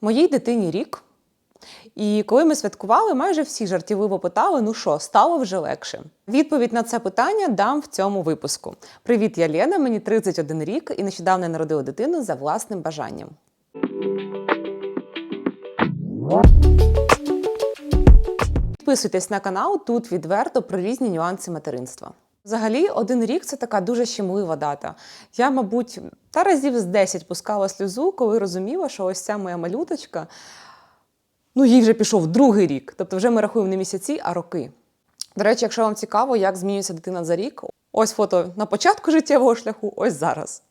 Моїй дитині рік. І коли ми святкували, майже всі жартівливо питали: ну що, стало вже легше? Відповідь на це питання дам в цьому випуску. Привіт, я Лена, мені 31 рік і нещодавно народила дитину за власним бажанням. Підписуйтесь на канал, тут відверто про різні нюанси материнства. Взагалі, один рік це така дуже щемлива дата. Я, мабуть, та разів з 10 пускала сльозу, коли розуміла, що ось ця моя малюточка, ну їй вже пішов другий рік. Тобто вже ми рахуємо не місяці, а роки. До речі, якщо вам цікаво, як змінюється дитина за рік, ось фото на початку життєвого шляху, ось зараз.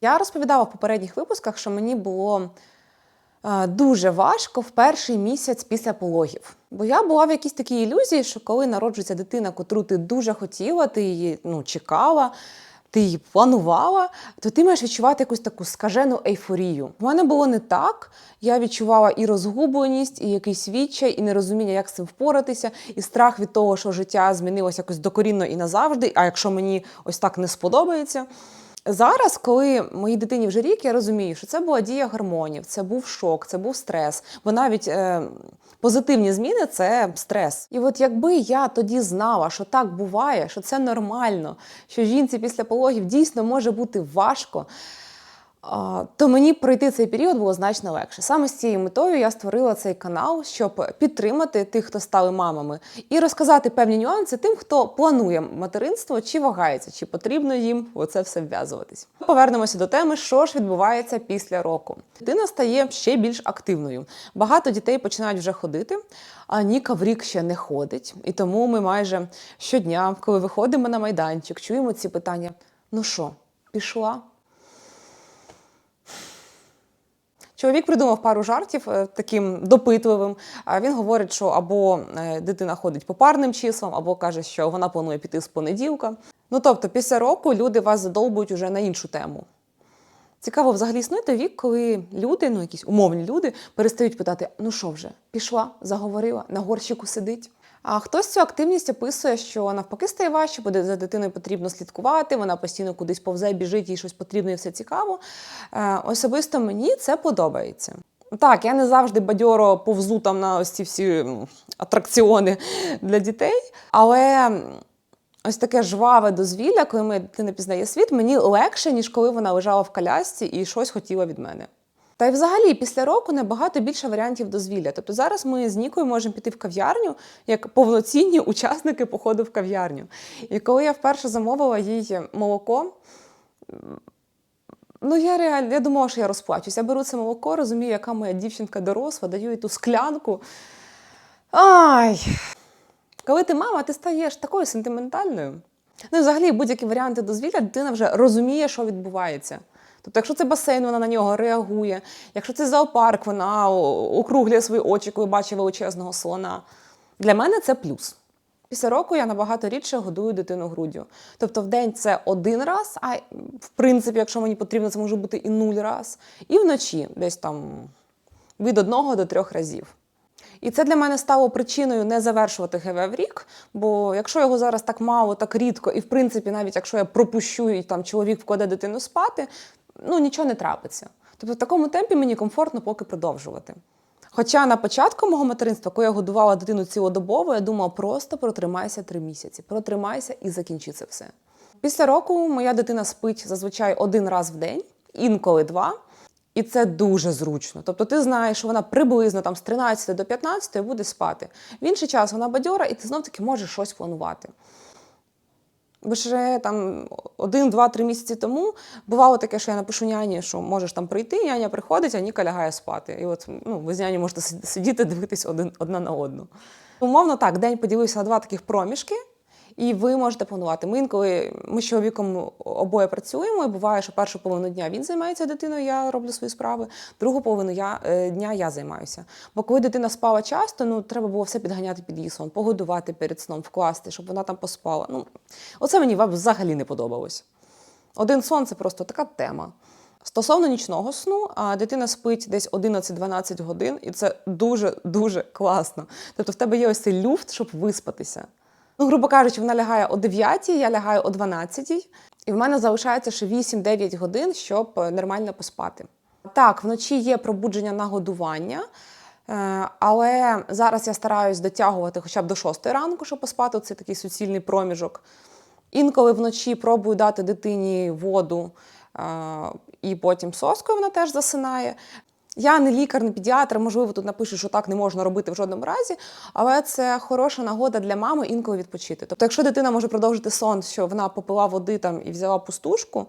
Я розповідала в попередніх випусках, що мені було дуже важко в перший місяць після пологів. Бо я була в якійсь такій ілюзії, що коли народжується дитина, котру ти дуже хотіла, ти її ну, чекала, ти її планувала, то ти маєш відчувати якусь таку скажену ейфорію. У мене було не так. Я відчувала і розгубленість, і якийсь відчай, і нерозуміння, як з цим впоратися, і страх від того, що життя змінилося якось докорінно і назавжди. А якщо мені ось так не сподобається. Зараз, коли моїй дитині вже рік, я розумію, що це була дія гормонів, це був шок, це був стрес. Бо навіть е, позитивні зміни це стрес. І от якби я тоді знала, що так буває, що це нормально, що жінці після пологів дійсно може бути важко. То мені пройти цей період було значно легше. Саме з цією метою я створила цей канал, щоб підтримати тих, хто стали мамами, і розказати певні нюанси тим, хто планує материнство чи вагається, чи потрібно їм оце все вв'язуватись. Повернемося до теми, що ж відбувається після року. Дитина стає ще більш активною. Багато дітей починають вже ходити, а Ніка в рік ще не ходить. І тому ми майже щодня, коли виходимо на майданчик, чуємо ці питання: ну що, пішла? Чоловік придумав пару жартів е, таким допитливим. Він говорить, що або е, дитина ходить по парним числам, або каже, що вона планує піти з понеділка. Ну тобто, після року люди вас задовбують уже на іншу тему. Цікаво, взагалі існує вік, коли люди, ну якісь умовні люди, перестають питати: ну що вже, пішла, заговорила, на горщику сидить. А хтось цю активність описує, що навпаки стає важче, бо за дитиною потрібно слідкувати, вона постійно кудись повзе, біжить, їй щось потрібно і все цікаво. Е, Особисто мені це подобається. Так, я не завжди бадьоро повзу там на ось ці всі атракціони для дітей, але ось таке жваве дозвілля, коли моя дитина пізнає світ, мені легше, ніж коли вона лежала в колясці і щось хотіла від мене. Та й взагалі після року набагато більше варіантів дозвілля. Тобто зараз ми з Нікою можемо піти в кав'ярню як повноцінні учасники походу в кав'ярню. І коли я вперше замовила їй молоко, ну я реально я думала, що я розплачусь. Я беру це молоко, розумію, яка моя дівчинка доросла, даю їй ту склянку. Ай! Коли ти мама, ти стаєш такою сентиментальною. Ну і взагалі будь-які варіанти дозвілля, дитина вже розуміє, що відбувається. Тобто, якщо це басейн, вона на нього реагує. Якщо це зоопарк, вона округлює свої очі, коли бачить величезного слона. Для мене це плюс. Після року я набагато рідше годую дитину груддю. Тобто в день це один раз, а в принципі, якщо мені потрібно, це може бути і нуль раз. І вночі десь там від одного до трьох разів. І це для мене стало причиною не завершувати ГВ в рік. Бо якщо його зараз так мало, так рідко, і в принципі, навіть якщо я пропущу і там чоловік вкладе дитину спати, ну нічого не трапиться. Тобто в такому темпі мені комфортно поки продовжувати. Хоча на початку мого материнства, коли я годувала дитину цілодобово, я думала, просто протримайся три місяці, протримайся і закінчи це все. Після року моя дитина спить зазвичай один раз в день, інколи два. І це дуже зручно. Тобто ти знаєш, що вона приблизно там з 13 до 15 буде спати. В інший час вона бадьора, і ти знов-таки можеш щось планувати. Ще там один, два, три місяці тому бувало таке, що я напишу няні, що можеш там прийти, няня приходить, а Ніка лягає спати. І от ну, ви з няні можете сидіти, дивитись один, одна на одну. Умовно так, день поділився на два таких проміжки, і ви можете планувати. Ми інколи ми з чоловіком обоє працюємо, і буває, що першу половину дня він займається дитиною, я роблю свої справи, другу половину я, е, дня я займаюся. Бо коли дитина спала часто, ну треба було все підганяти під її сон, погодувати перед сном, вкласти, щоб вона там поспала. Ну, Оце мені взагалі не подобалось. Один сон це просто така тема. Стосовно нічного сну, а дитина спить десь 11-12 годин, і це дуже-дуже класно. Тобто в тебе є ось цей люфт, щоб виспатися. Ну, грубо кажучи, вона лягає о 9, я лягаю о 12, і в мене залишається ще 8-9 годин, щоб е, нормально поспати. Так, вночі є пробудження на годування, е, але зараз я стараюсь дотягувати хоча б до 6 ранку, щоб поспати. Це такий суцільний проміжок. Інколи вночі пробую дати дитині воду е, і потім соскою вона теж засинає. Я не лікар, не педіатр, можливо, тут напишу, що так не можна робити в жодному разі, але це хороша нагода для мами інколи відпочити. Тобто, якщо дитина може продовжити сон, що вона попила води там і взяла пустушку,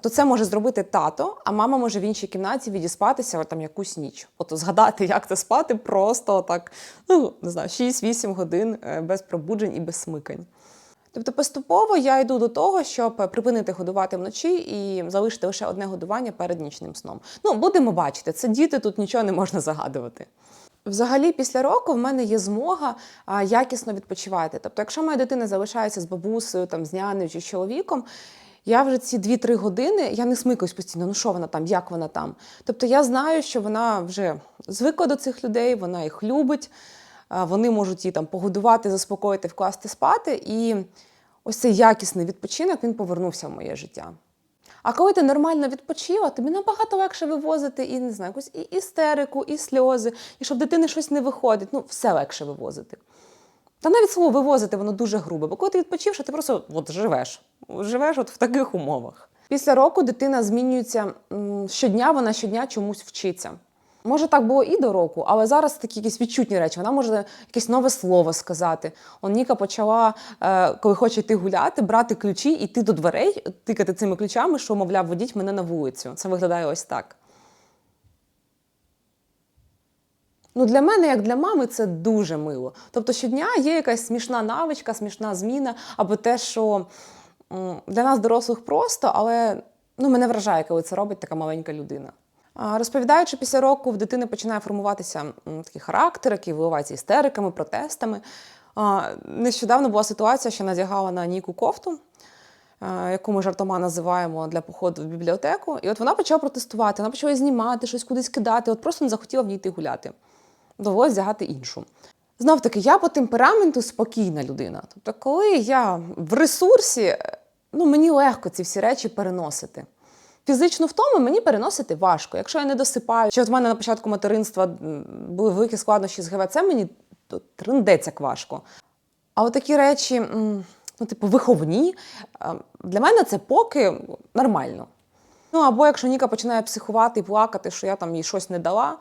то це може зробити тато, а мама може в іншій кімнаті відіспатися там якусь ніч. От згадати, як це спати, просто так, ну не знаю, 6-8 годин е, без пробуджень і без смикань. Тобто поступово я йду до того, щоб припинити годувати вночі і залишити лише одне годування перед нічним сном. Ну, будемо бачити, це діти, тут нічого не можна загадувати. Взагалі, після року в мене є змога а, якісно відпочивати. Тобто, якщо моя дитина залишається з бабусею, там, з нянею чи з чоловіком, я вже ці 2-3 години я не смикаюсь постійно, ну що вона там, як вона там. Тобто я знаю, що вона вже звикла до цих людей, вона їх любить, вони можуть її там погодувати, заспокоїти, вкласти спати. І ось цей якісний відпочинок він повернувся в моє життя. А коли ти нормально відпочила, тобі набагато легше вивозити і не знаю, якусь і істерику, і сльози, і щоб дитини щось не виходить. Ну, все легше вивозити. Та навіть слово вивозити воно дуже грубе, бо коли ти відпочивши, ти просто от живеш. Живеш от в таких умовах. Після року дитина змінюється щодня, вона щодня чомусь вчиться. Може, так було і до року, але зараз такі якісь відчутні речі. Вона може якесь нове слово сказати. Он Ніка почала, е, коли хоче йти гуляти, брати ключі, йти до дверей, тикати цими ключами, що, мовляв, водіть мене на вулицю. Це виглядає ось так. Ну, для мене, як для мами, це дуже мило. Тобто щодня є якась смішна навичка, смішна зміна, або те, що для нас дорослих просто, але ну, мене вражає, коли це робить така маленька людина. Розповідаючи після року, в дитини починає формуватися такий характер, який виливається істериками, протестами. Нещодавно була ситуація, що надягала на Ніку кофту, яку ми жартома називаємо для походу в бібліотеку. І от вона почала протестувати, вона почала знімати, щось кудись кидати, от просто не захотіла в ній йти гуляти. Довелося взягати іншу. Знов таки, я по темпераменту спокійна людина. Тобто, коли я в ресурсі, ну мені легко ці всі речі переносити. Фізичну втому мені переносити важко. Якщо я не досипаю, чи в мене на початку материнства були великі складнощі з ГВЦ, мені то як важко. А от такі речі, ну, типу, виховні, для мене це поки нормально. Ну або якщо Ніка починає психувати і плакати, що я там їй щось не дала.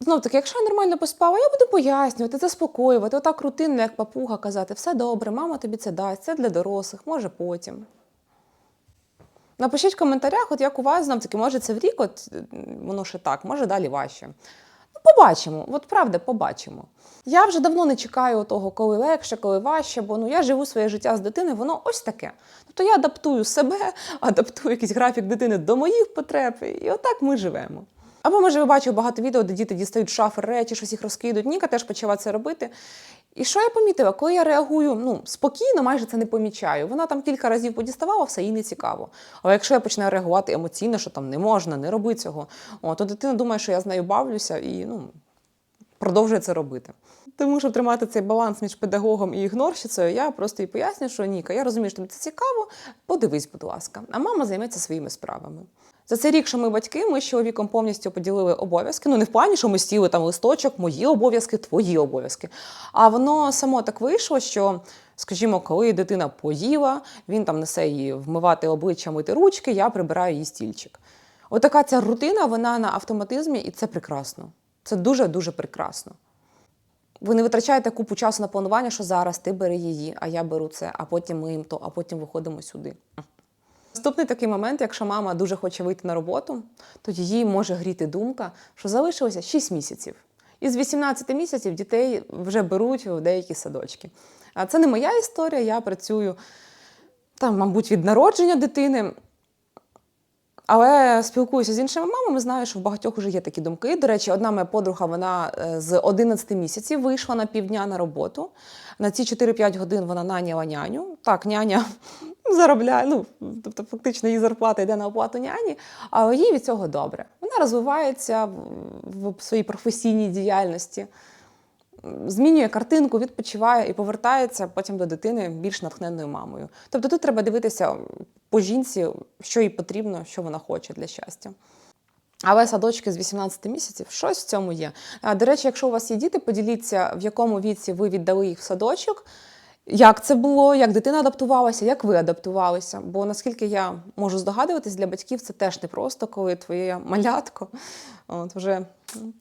Знов таки, якщо я нормально поспала, я буду пояснювати, заспокоювати, отак рутинно, як папуга, казати, все добре, мама тобі це дасть, це для дорослих, може потім. Напишіть в коментарях, от як у вас знов таки, може це в рік, от воно ще так, може далі важче. Ну, побачимо, от правда, побачимо. Я вже давно не чекаю того, коли легше, коли важче, бо ну я живу своє життя з дитиною, воно ось таке. Тобто я адаптую себе, адаптую якийсь графік дитини до моїх потреб, і отак ми живемо. Або, може, ви бачили багато відео, де діти дістають шафи речі, щось їх розкидують. Ніка теж почала це робити. І що я помітила? Коли я реагую ну, спокійно, майже це не помічаю. Вона там кілька разів подіставала, все їй не цікаво. Але якщо я починаю реагувати емоційно, що там не можна, не роби цього, о, то дитина думає, що я з нею бавлюся і ну, продовжує це робити. Тому, щоб тримати цей баланс між педагогом і ігнорщицею, я просто їй пояснюю, що Ніка, я розумію, що тобі це цікаво, подивись, будь ласка. А мама займеться своїми справами. За цей рік, що ми батьки, ми з чоловіком повністю поділили обов'язки. Ну не в плані, що ми сіли там листочок, мої обов'язки, твої обов'язки. А воно само так вийшло, що, скажімо, коли дитина поїла, він там несе її вмивати обличчя, мити ручки, я прибираю її стільчик. Отака ця рутина, вона на автоматизмі, і це прекрасно. Це дуже дуже прекрасно. Ви не витрачаєте купу часу на планування, що зараз ти бери її, а я беру це, а потім ми їм то, а потім виходимо сюди. Наступний такий момент, якщо мама дуже хоче вийти на роботу, то її може гріти думка, що залишилося 6 місяців. Із 18 місяців дітей вже беруть в деякі садочки. А це не моя історія, я працюю там, мабуть, від народження дитини. Але спілкуюся з іншими мамами, знаю, що в багатьох вже є такі думки. До речі, одна моя подруга вона е, з 11 місяців вийшла на півдня на роботу. На ці 4-5 годин вона наняла няню. Так, няня заробляє, ну тобто фактично її зарплата йде на оплату няні, але їй від цього добре. Вона розвивається в, в своїй професійній діяльності. Змінює картинку, відпочиває і повертається потім до дитини більш натхненною мамою. Тобто тут треба дивитися по жінці, що їй потрібно, що вона хоче для щастя. Але садочки з 18 місяців щось в цьому є. До речі, якщо у вас є діти, поділіться, в якому віці ви віддали їх в садочок, як це було, як дитина адаптувалася, як ви адаптувалися. Бо наскільки я можу здогадуватись, для батьків це теж непросто, коли твоє малятко от, вже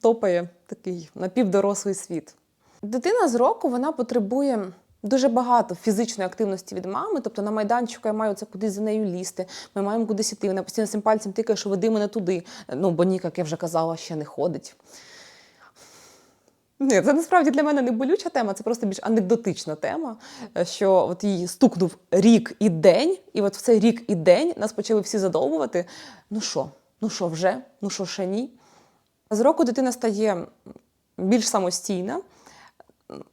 топає такий напівдорослий світ. Дитина з року вона потребує дуже багато фізичної активності від мами. Тобто на майданчику я маю це кудись за нею лізти. Ми маємо кудись іти. Вона постійно цим пальцем тикає, що веди мене туди. Ну, бо Ніка, як я вже казала, ще не ходить. Ні, це насправді для мене не болюча тема, це просто більш анекдотична тема, е, що от їй стукнув рік і день, і от в цей рік і день нас почали всі задовбувати. Ну що, ну що вже? Ну що ще ні? З року дитина стає більш самостійна.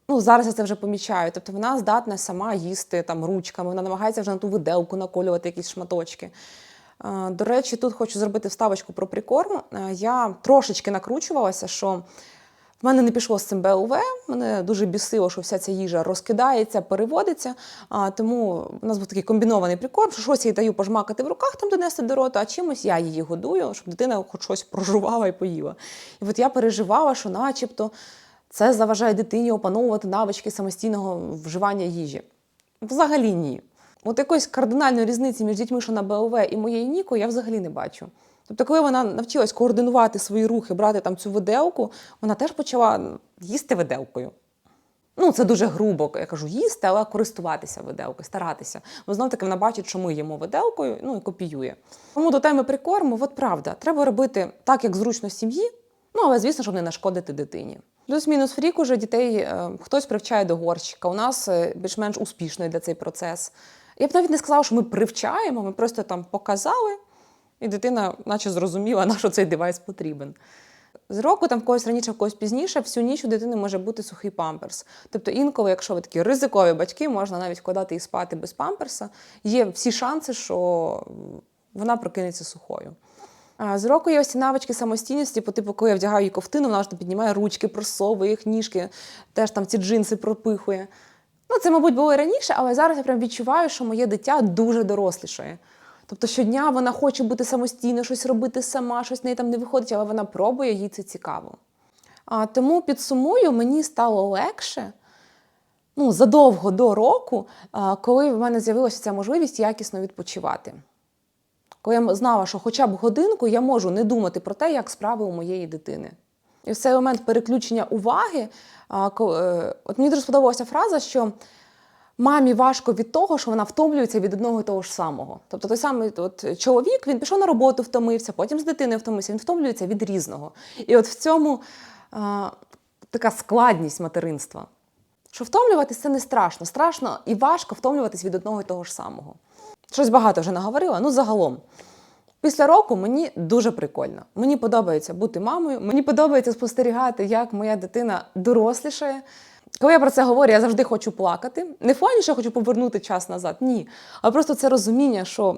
Ну, зараз я це вже помічаю. Тобто вона здатна сама їсти там ручками, вона намагається вже на ту виделку наколювати якісь шматочки. До речі, тут хочу зробити вставочку про прикорм. Е, Я трошечки накручувалася, що в мене не пішло з цим БЛВ. Мене дуже бісило, що вся ця їжа розкидається, переводиться. Тому у нас був такий комбінований прикорм, що щось їй даю пожмакати в руках, там донести до рота, а чимось я її годую, щоб дитина хоч щось прожувала і поїла. І от я переживала, що начебто це заважає дитині опановувати навички самостійного вживання їжі. Взагалі ні. От якоїсь кардинальної різниці між дітьми, що на БЛВ і моєю Нікою, я взагалі не бачу. Тобто, коли вона навчилась координувати свої рухи, брати там цю виделку, вона теж почала їсти виделкою. Ну, це дуже грубо, я кажу, їсти, але користуватися виделкою, старатися. Бо знов таки вона бачить, що ми їмо виделкою, ну і копіює. Тому до теми прикорму, от правда, треба робити так, як зручно сім'ї, ну але звісно, щоб не нашкодити дитині. Плюс-мінус в рік уже дітей е, хтось привчає до горщика. У нас е, більш-менш успішно йде цей процес. Я б навіть не сказала, що ми привчаємо, ми просто там показали, і дитина, наче зрозуміла, на що цей девайс потрібен. З року, там в когось раніше, в когось пізніше, всю ніч у дитини може бути сухий памперс. Тобто інколи, якщо ви такі ризикові батьки, можна навіть вкладати і спати без памперса. Є всі шанси, що вона прокинеться сухою. З року є ось ці навички самостійності, по типу, коли я вдягаю її ковтину, вона ж там піднімає ручки, просовує їх ніжки, теж там ці джинси пропихує. Ну, це, мабуть, було і раніше, але зараз я прям відчуваю, що моє дитя дуже дорослішає. Тобто щодня вона хоче бути самостійно, щось робити сама, щось в неї там не виходить, але вона пробує, їй це цікаво. А, тому підсумую, мені стало легше ну, задовго до року, а, коли в мене з'явилася ця можливість якісно відпочивати. Коли я знала, що хоча б годинку я можу не думати про те, як справи у моєї дитини. І в цей момент переключення уваги, е, от мені дуже сподобалася фраза, що мамі важко від того, що вона втомлюється від одного і того ж самого. Тобто той самий от, чоловік він пішов на роботу, втомився, потім з дитиною втомився, він втомлюється від різного. І от в цьому а, така складність материнства. Що втомлюватися це не страшно. Страшно і важко втомлюватись від одного і того ж самого. Щось багато вже наговорила, ну загалом. Після року мені дуже прикольно. Мені подобається бути мамою, мені подобається спостерігати, як моя дитина дорослішає. Коли я про це говорю, я завжди хочу плакати. Не в плані, що я хочу повернути час назад, ні. А просто це розуміння, що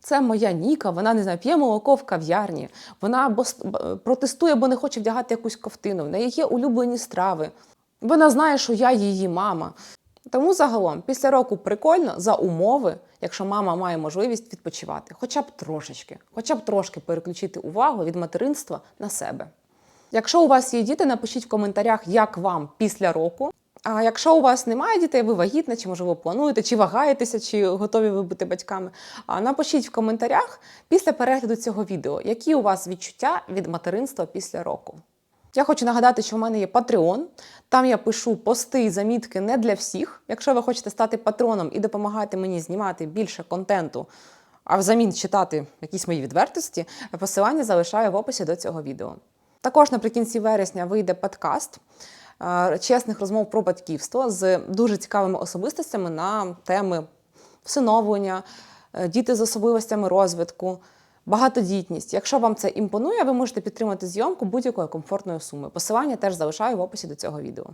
це моя Ніка, вона не знаю, п'є молоко в кав'ярні, вона або протестує, бо не хоче вдягати якусь ковтину, в неї є улюблені страви. Вона знає, що я її мама. Тому загалом, після року прикольно за умови, якщо мама має можливість відпочивати, хоча б трошечки, хоча б трошки переключити увагу від материнства на себе. Якщо у вас є діти, напишіть в коментарях, як вам після року. А якщо у вас немає дітей, ви вагітна, чи можливо плануєте, чи вагаєтеся, чи готові ви бути батьками, напишіть в коментарях після перегляду цього відео, які у вас відчуття від материнства після року. Я хочу нагадати, що в мене є Patreon. Там я пишу пости і замітки не для всіх. Якщо ви хочете стати патроном і допомагати мені знімати більше контенту, а взамін читати якісь мої відвертості, посилання залишаю в описі до цього відео. Також наприкінці вересня вийде подкаст е, чесних розмов про батьківство з дуже цікавими особистостями на теми всиновлення, е, діти з особливостями розвитку, багатодітність. Якщо вам це імпонує, ви можете підтримати зйомку будь-якої комфортної суми. Посилання теж залишаю в описі до цього відео.